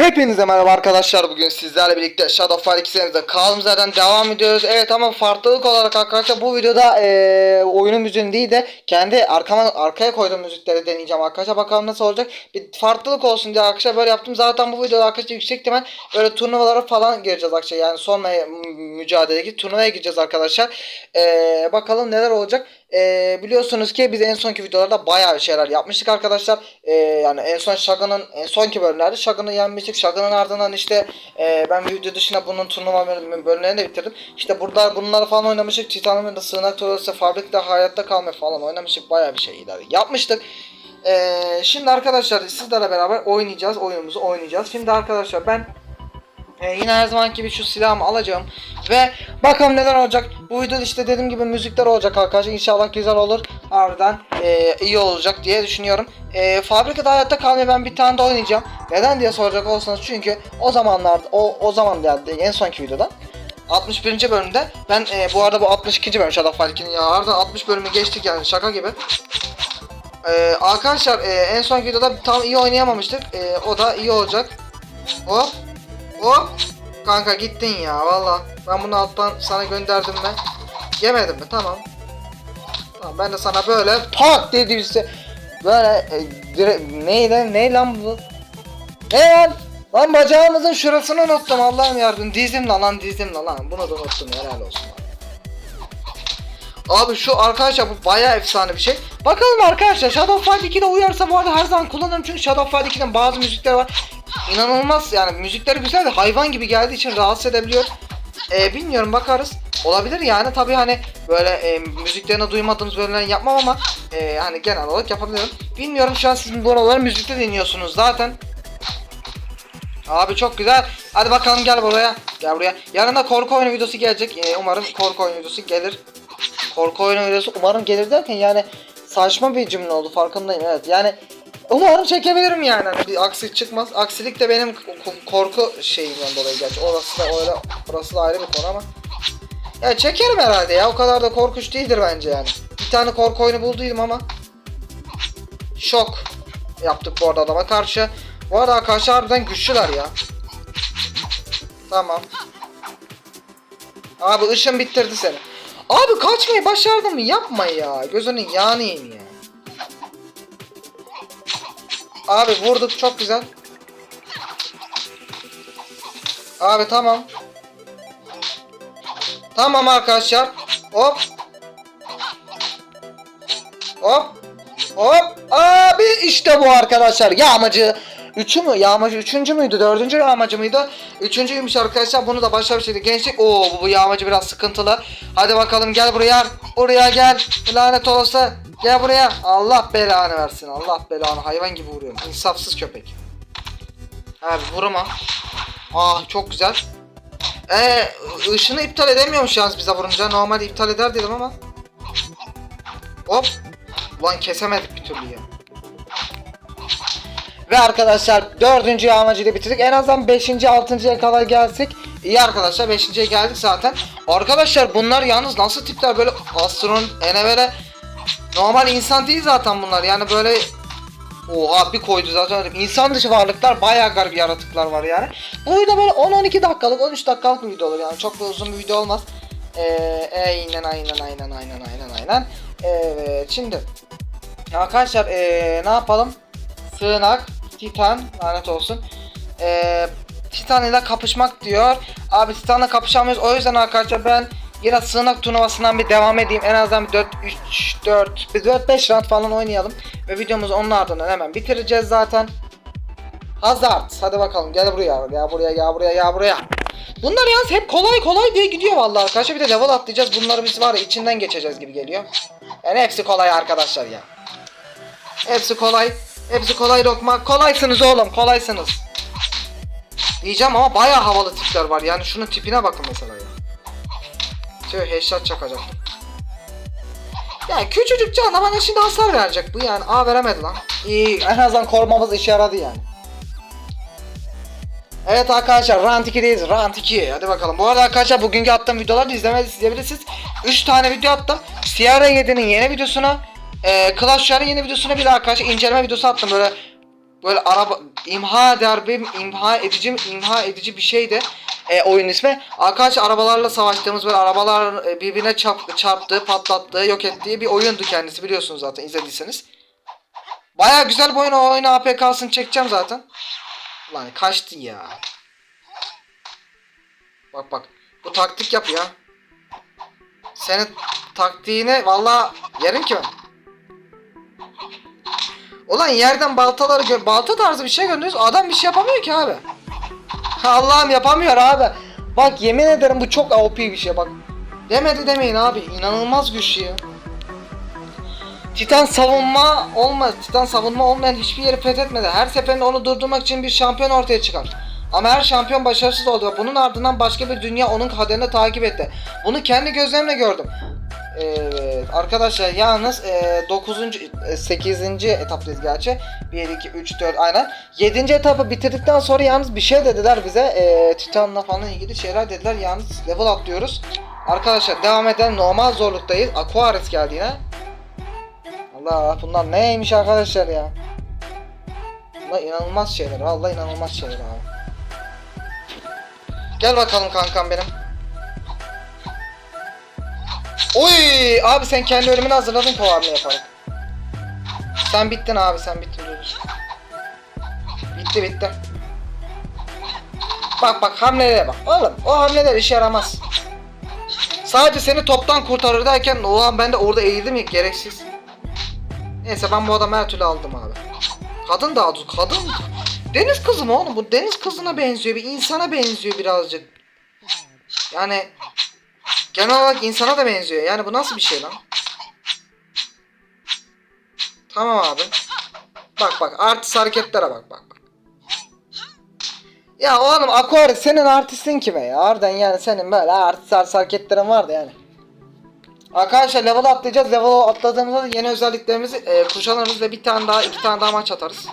Hepinize merhaba arkadaşlar bugün sizlerle birlikte Shadow Fight 2 serimizde kaldığımız yerden devam ediyoruz. Evet ama farklılık olarak arkadaşlar bu videoda eee oyunun müziğini değil de kendi arkama, arkaya koyduğum müzikleri deneyeceğim arkadaşlar. Bakalım nasıl olacak. Bir farklılık olsun diye arkadaşlar böyle yaptım. Zaten bu videoda arkadaşlar yüksek ihtimal böyle turnuvalara falan gireceğiz arkadaşlar. Yani son mü- mücadeledeki turnuvaya gireceğiz arkadaşlar. Eee, bakalım neler olacak. Eee, biliyorsunuz ki biz en sonki videolarda bayağı şeyler yapmıştık arkadaşlar. Eee, yani en son Shaga'nın en sonki bölümlerde Shaga'nı yenmiştik. Shaga'nın ardından işte eee, ben video dışında bunun turnuva bölüm- bölümlerini de bitirdim. İşte burada bunları falan oynamıştık. Titan'ın da sığınak tuvaletsi, fabrikte hayatta kalma falan oynamıştık. Bayağı bir şey yapmıştık. Eee, şimdi arkadaşlar sizlerle beraber oynayacağız. Oyunumuzu oynayacağız. Şimdi arkadaşlar ben ee, yine her zamanki gibi şu silahımı alacağım ve bakalım neler olacak. Bu videoda işte dediğim gibi müzikler olacak arkadaşlar. İnşallah güzel olur. Harbiden e, iyi olacak diye düşünüyorum. E, fabrikada hayatta kalmayı ben bir tane de oynayacağım. Neden diye soracak olsanız çünkü o zamanlarda o o zaman geldi en sonki videoda 61. bölümde ben e, bu arada bu 62. bölüm Shadow 2'nin ya ardından 60 bölümü geçtik yani şaka gibi. E, arkadaşlar e, en sonki videoda tam iyi oynayamamıştık. E, o da iyi olacak. Hop Hop. Kanka gittin ya valla. Ben bunu alttan sana gönderdim ben. Yemedin mi? Tamam. Tamam ben de sana böyle tak dedi işte. Böyle e, dire, ne lan ne lan bu? Ne lan? Lan bacağımızın şurasını unuttum Allah'ım yardım. Dizimle lan dizimle lan. Bunu da unuttum helal olsun. Abi şu arkadaşlar bu bayağı efsane bir şey. Bakalım arkadaşlar Shadow Fight 2'de uyarsa bu arada her zaman kullanırım çünkü Shadow Fight 2'den bazı müzikler var. İnanılmaz yani müzikleri güzel de hayvan gibi geldiği için rahatsız edebiliyor. Ee, bilmiyorum bakarız. Olabilir yani tabii hani böyle e, müziklerini duymadığımız bölümler yapmam ama e, hani genel olarak yapabilirim. Bilmiyorum şu an sizin bu aralar müzikte dinliyorsunuz zaten. Abi çok güzel. Hadi bakalım gel buraya. Gel buraya. Yanında korku oyunu videosu gelecek. Ee, umarım korku oyunu videosu gelir. Korku oyunu videosu umarım gelir derken yani saçma bir cümle oldu farkındayım evet. Yani umarım çekebilirim yani. Hani bir aksilik çıkmaz. Aksilik de benim ko- korku şeyimden dolayı gerçi. Orası da öyle, orası da ayrı bir konu ama. Ya çekerim herhalde ya. O kadar da korkunç değildir bence yani. Bir tane korku oyunu bulduydum ama. Şok yaptık bu arada adama karşı. Bu arada karşı harbiden güçlüler ya. Tamam. Abi ışın bitirdi seni. Abi kaçmayı başardın mı? Yapma ya. Gözünün yağını yiyeyim ya. Abi vurduk çok güzel. Abi tamam. Tamam arkadaşlar. Hop. Hop. Hop. Abi işte bu arkadaşlar. Yağmacı. Üçü mü? Yağmacı üçüncü müydü? Dördüncü yağmacı mıydı? Üçüncüymüş arkadaşlar. Bunu da başka bir şeydi. Gençlik. Oo bu, yağmacı biraz sıkıntılı. Hadi bakalım gel buraya. Buraya gel. Lanet olası. Gel buraya. Allah belanı versin. Allah belanı. Hayvan gibi vuruyorum. İnsafsız köpek. Abi vurma. Ah çok güzel. Ee, ışını iptal edemiyormuş yalnız bize vurunca. Normalde iptal eder dedim ama. Hop. Ulan kesemedik bir türlü ya. Ve arkadaşlar dördüncü yağmacıyı da bitirdik. En azından 5. 6.ya kadar gelsek. İyi arkadaşlar 5.ye geldik zaten. Arkadaşlar bunlar yalnız nasıl tipler böyle astron ene böyle normal insan değil zaten bunlar. Yani böyle Oha bir koydu zaten insan dışı varlıklar bayağı garip yaratıklar var yani. Bu video böyle 10-12 dakikalık 13 dakikalık bir video olur yani çok da uzun bir video olmaz. Ee, aynen aynen aynen aynen aynen aynen. Evet şimdi arkadaşlar ee, ne yapalım? Sığınak, Titan, lanet olsun. Ee, Titan ile kapışmak diyor. Abi Titan'la kapışamıyoruz. O yüzden arkadaşlar ben yine sığınak turnuvasından bir devam edeyim. En azından bir 4 3 4 bir 4 5 round falan oynayalım ve videomuzu onun ardından hemen bitireceğiz zaten. Hazard. Hadi bakalım gel buraya. Gel buraya, gel buraya, gel buraya. Bunlar yalnız hep kolay kolay diye gidiyor vallahi arkadaşlar. Bir de level atlayacağız. Bunları biz var ya içinden geçeceğiz gibi geliyor. Yani hepsi kolay arkadaşlar ya. Hepsi kolay. Hepsi kolay lokma. Kolaysınız oğlum kolaysınız. Diyeceğim ama bayağı havalı tipler var. Yani şunun tipine bakın mesela ya. Tüh headshot çakacaktım. Ya küçücük can bana şimdi hasar verecek bu yani. Aa veremedi lan. İyi en azından korumamız işe yaradı yani. Evet arkadaşlar Rant 2'deyiz. Rant 2. Hadi bakalım. Bu arada arkadaşlar bugünkü attığım videoları da izlemediyseniz izleyebilirsiniz. 3 tane video attım. Sierra 7'nin yeni videosuna, e, Clash Royale'in yeni videosuna bir de arkadaşlar inceleme videosu attım. Böyle Böyle araba imha eder bir imha edici imha edici bir şeydi. E, oyun ismi. Arkadaşlar arabalarla savaştığımız böyle arabalar e, birbirine çarp, çarptığı, patlattığı, yok ettiği bir oyundu kendisi biliyorsunuz zaten izlediyseniz. Baya güzel bir oyun o oyunu APK'sını çekeceğim zaten. Lan kaçtı ya. Bak bak. Bu taktik yap ya. Senin taktiğini valla yerim ki ben. Ulan yerden baltaları balta tarzı bir şey gönderiyoruz. Adam bir şey yapamıyor ki abi. Allah'ım yapamıyor abi. Bak yemin ederim bu çok OP bir şey bak. Demedi demeyin abi. İnanılmaz güçlü ya. Titan savunma olmaz. Titan savunma olmayan hiçbir yeri fethetmedi. Her seferinde onu durdurmak için bir şampiyon ortaya çıkar. Ama her şampiyon başarısız oldu ve bunun ardından başka bir dünya onun kaderini takip etti. Bunu kendi gözlerimle gördüm. Evet arkadaşlar yalnız e, 9. e, 8. etaptayız gerçi. 1 2 3 4 aynen. 7. etapı bitirdikten sonra yalnız bir şey dediler bize. E, Titan'la falan ilgili şeyler dediler. Yalnız level atlıyoruz. Arkadaşlar devam eden normal zorluktayız. Aquarius geldi yine. Allah bunlar neymiş arkadaşlar ya. Bunlar inanılmaz şeyler. Vallahi inanılmaz şeyler abi. Gel bakalım kankam benim. Oy abi sen kendi ölümünü hazırladın kovarma yaparak. Sen bittin abi sen bittin dur. Bitti bitti. Bak bak hamlelere bak. Oğlum o hamleler işe yaramaz. Sadece seni toptan kurtarır derken ulan ben de orada eğildim ya gereksiz. Neyse ben bu adamı her türlü aldım abi. Kadın daha doğrusu kadın. Deniz kızı mı oğlum? Bu deniz kızına benziyor. Bir insana benziyor birazcık. Yani genel olarak insana da benziyor. Yani bu nasıl bir şey lan? Tamam abi. Bak bak artist hareketlere bak bak. Ya oğlum Aquarius senin artistin kime ya? Harbiden yani senin böyle artist artist hareketlerin vardı yani. Arkadaşlar level atlayacağız. Level atladığımızda da yeni özelliklerimizi e, kuşanırız ve bir tane daha iki tane daha maç atarız.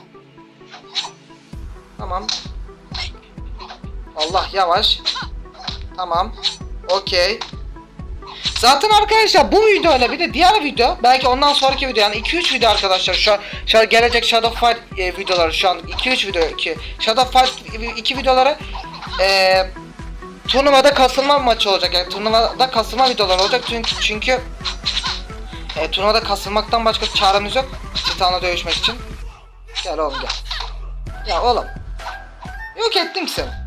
Tamam. Allah yavaş. Tamam. Okey. Zaten arkadaşlar bu videoyla bir de diğer video belki ondan sonraki video yani 2-3 video arkadaşlar şu an, şu an gelecek Shadow Fight e, videoları şu an 2-3 video ki Shadow Fight 2 videoları e, turnuvada kasılma maçı olacak yani turnuvada kasılma videoları olacak çünkü çünkü e, turnuvada kasılmaktan başka çaremiz yok Titan'la dövüşmek için. Gel oğlum gel. Ya oğlum yok ettim seni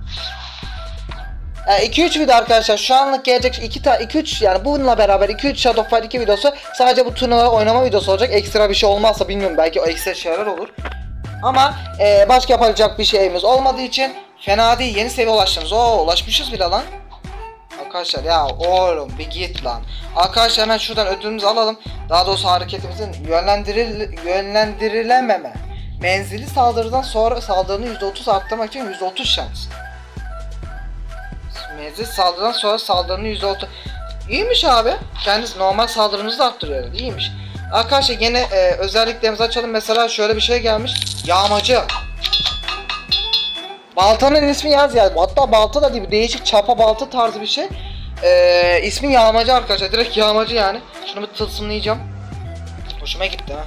2-3 video arkadaşlar şu anlık gelecek 2 ta 2-3 yani bununla beraber 2-3 Shadow Fight 2 videosu sadece bu turnuva oynama videosu olacak. Ekstra bir şey olmazsa bilmiyorum belki o ekstra şeyler olur. Ama e, başka yapacak bir şeyimiz olmadığı için fena değil yeni seviye ulaştınız. Oo ulaşmışız bile lan. Arkadaşlar ya oğlum bir git lan. Arkadaşlar hemen şuradan ödülümüzü alalım. Daha doğrusu hareketimizin yönlendiril yönlendirilememe. Menzili saldırıdan sonra saldırını %30 arttırmak için %30 şans. Menzil saldırıdan sonra saldırının %30 İyiymiş abi. Kendisi normal saldırımızı da arttırıyor. İyiymiş. Arkadaşlar yine e, özelliklerimizi açalım. Mesela şöyle bir şey gelmiş. Yağmacı. Baltanın ismi yaz ya. Hatta balta da değil. Değişik çapa balta tarzı bir şey. E, ismi yağmacı arkadaşlar. Direkt yağmacı yani. Şunu bir tılsımlayacağım. Hoşuma gitti ha.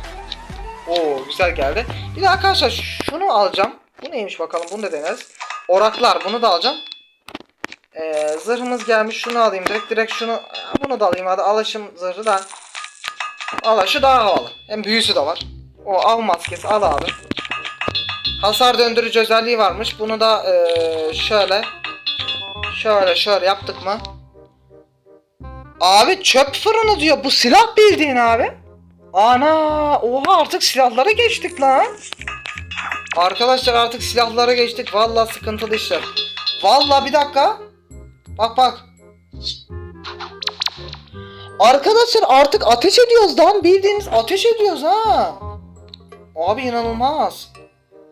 Oo güzel geldi. Bir de arkadaşlar şunu alacağım. Bu neymiş bakalım. Bunu da deneriz. Oraklar. Bunu da alacağım. Ee, zırhımız gelmiş. Şunu alayım direkt. Direkt şunu. Bunu da alayım hadi. Alaşım zırhı da. Al şu daha havalı. Hem büyüsü de var. O av maskesi al abi. Hasar döndürücü özelliği varmış. Bunu da ee, şöyle. Şöyle şöyle yaptık mı? Abi çöp fırını diyor. Bu silah bildiğin abi. Ana, oha artık silahlara geçtik lan. Arkadaşlar artık silahlara geçtik. Vallahi sıkıntılı işler. Vallahi bir dakika. Bak bak. Arkadaşlar artık ateş ediyoruz lan. Bildiğiniz ateş ediyoruz ha. Abi inanılmaz.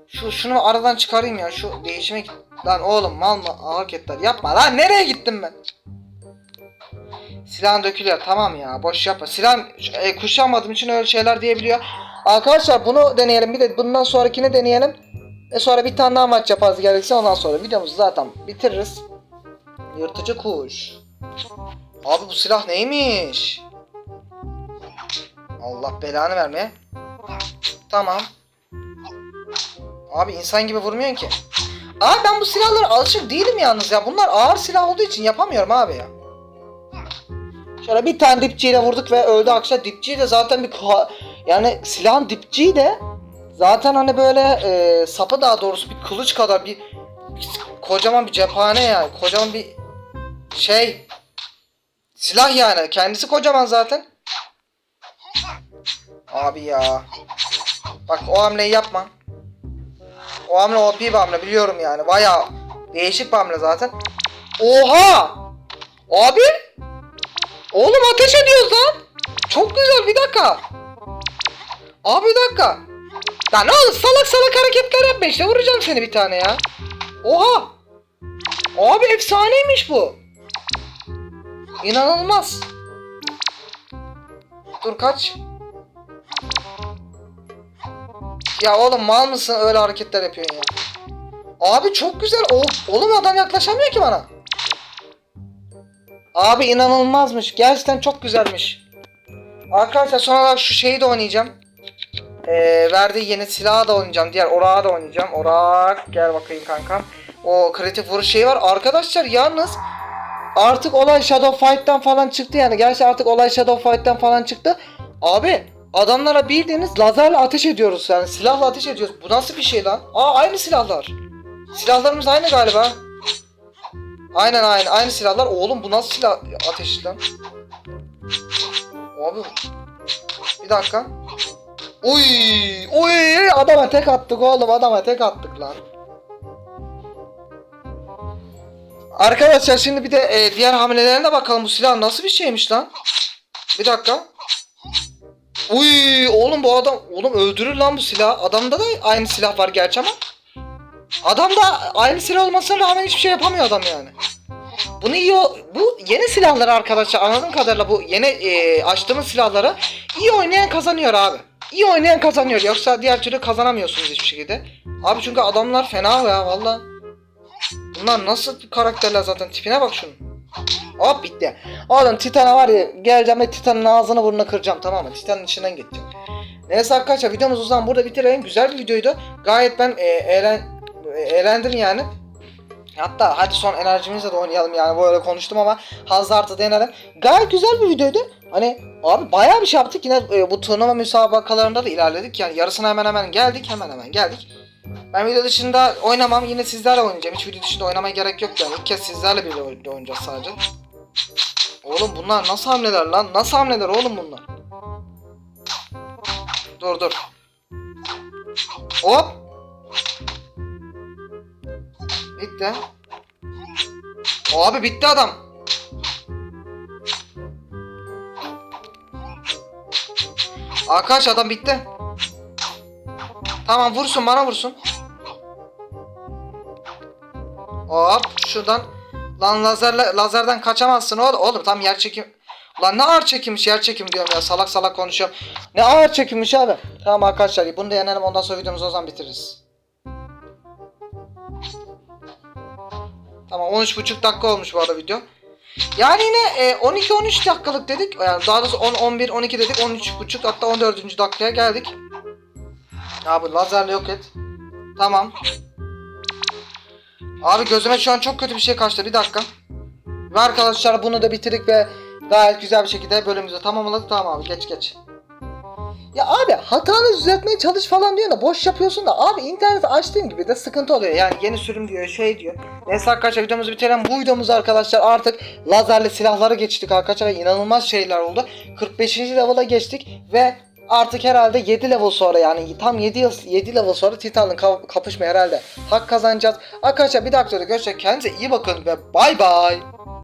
Şu şunu aradan çıkarayım ya. Şu değişime git. Lan oğlum mal mı hareketler yapma lan nereye gittim ben? Silahın dökülüyor tamam ya boş yapma. Silah e, kuşanmadığım için öyle şeyler diyebiliyor. Arkadaşlar bunu deneyelim bir de bundan sonrakini deneyelim. Ve sonra bir tane daha maç yaparız gerekirse ondan sonra videomuzu zaten bitiririz. Yırtıcı kuş. Abi bu silah neymiş? Allah belanı vermeye. Tamam. Abi insan gibi vurmuyorsun ki. Abi ben bu silahlara alışık değilim yalnız ya. Bunlar ağır silah olduğu için yapamıyorum abi ya. Şöyle bir tane dipçiyle vurduk ve öldü akşam. Dipçiyi de zaten bir yani silahın dipçiyi de zaten hani böyle e, sapı daha doğrusu bir kılıç kadar bir, bir kocaman bir cephane yani. Kocaman bir şey silah yani. Kendisi kocaman zaten. Abi ya. Bak o hamleyi yapma. O hamle OP bir hamle biliyorum yani. Baya değişik bir hamle zaten. Oha! Abi! Oğlum ateş ediyoruz lan. Çok güzel bir dakika. Abi bir dakika. Ya ne olur salak salak hareketler yapma işte vuracağım seni bir tane ya. Oha! Abi efsaneymiş bu. İnanılmaz. Dur kaç. Ya oğlum mal mısın öyle hareketler yapıyorsun ya. Abi çok güzel. Oğlum adam yaklaşamıyor ki bana. Abi inanılmazmış. Gerçekten çok güzelmiş. Arkadaşlar son olarak şu şeyi de oynayacağım. Ee, verdiği yeni silahı da oynayacağım. Diğer orağı da oynayacağım. Orak gel bakayım kankam. O kritik vuruş şeyi var. Arkadaşlar yalnız artık olay Shadow Fight'tan falan çıktı yani. Gerçi artık olay Shadow Fight'tan falan çıktı. Abi adamlara bildiğiniz lazerle ateş ediyoruz yani silahla ateş ediyoruz. Bu nasıl bir şey lan? Aa aynı silahlar. Silahlarımız aynı galiba. Aynen aynı aynı silahlar. Oğlum bu nasıl silah ateşi lan? Abi bir dakika. Uy, uy adama tek attık oğlum adama tek attık lan. Arkadaşlar şimdi bir de e, diğer hamlelerine bakalım bu silah nasıl bir şeymiş lan. Bir dakika. Uy oğlum bu adam oğlum öldürür lan bu silah. Adamda da aynı silah var gerçi ama. Adamda aynı silah olmasına rağmen hiçbir şey yapamıyor adam yani. Bunu iyi bu yeni silahları arkadaşlar anladığım kadarıyla bu yeni e, açtığımız silahları iyi oynayan kazanıyor abi. İyi oynayan kazanıyor yoksa diğer türlü kazanamıyorsunuz hiçbir şekilde. Abi çünkü adamlar fena ya valla. Bunlar nasıl karakterler zaten tipine bak şunun. Hop bitti. Oğlum Titan'a var ya geleceğim ve Titan'ın ağzını burnunu kıracağım tamam mı? Titan'ın içinden geçeceğim. Neyse arkadaşlar videomuz o zaman burada bitirelim. Güzel bir videoydu. Gayet ben e, eğlen, e, eğlendim yani. Hatta hadi son enerjimizle de oynayalım yani böyle konuştum ama haz artı denelim. Gayet güzel bir videoydu. Hani abi bayağı bir şey yaptık yine e, bu turnuva müsabakalarında da ilerledik yani yarısına hemen hemen geldik hemen hemen geldik. Ben video dışında oynamam yine sizlerle oynayacağım hiç video dışında oynamaya gerek yok yani ilk kez sizlerle birlikte oyn- oynayacağız sadece. Oğlum bunlar nasıl hamleler lan nasıl hamleler oğlum bunlar. Dur dur. Hop. Bitti. Abi bitti adam. Arkadaş adam bitti. Tamam vursun bana vursun. Hop şuradan. Lan lazerle, lazerden kaçamazsın oğlum. Oğlum tam yer çekim. Lan ne ağır çekimmiş yer çekim diyorum ya salak salak konuşuyorum. Ne ağır çekimmiş abi. Tamam arkadaşlar bunu da yenelim ondan sonra videomuzu o zaman bitiririz. Tamam 13,5 dakika olmuş bu arada video. Yani yine e, 12-13 dakikalık dedik. Yani daha doğrusu 10, 11, 12 dedik. 13,5 hatta 14. dakikaya geldik. Abi lazerle yok et. Tamam. Abi gözüme şu an çok kötü bir şey kaçtı. Bir dakika. Ve arkadaşlar bunu da bitirdik ve gayet güzel bir şekilde bölümümüzü tamamladık. Tamam abi geç geç. Ya abi hatanı düzeltmeye çalış falan diyor da boş yapıyorsun da abi interneti açtığın gibi de sıkıntı oluyor. Yani yeni sürüm diyor şey diyor. Neyse arkadaşlar videomuzu bitirelim. Bu videomuz arkadaşlar artık lazerli silahlara geçtik arkadaşlar inanılmaz şeyler oldu. 45. level'a geçtik ve artık herhalde 7 level sonra yani tam 7 yıl 7 level sonra Titan'la ka- kapışmaya herhalde hak kazanacağız. Arkadaşlar bir dakika görüşürüz. Kendinize iyi bakın ve bay bay.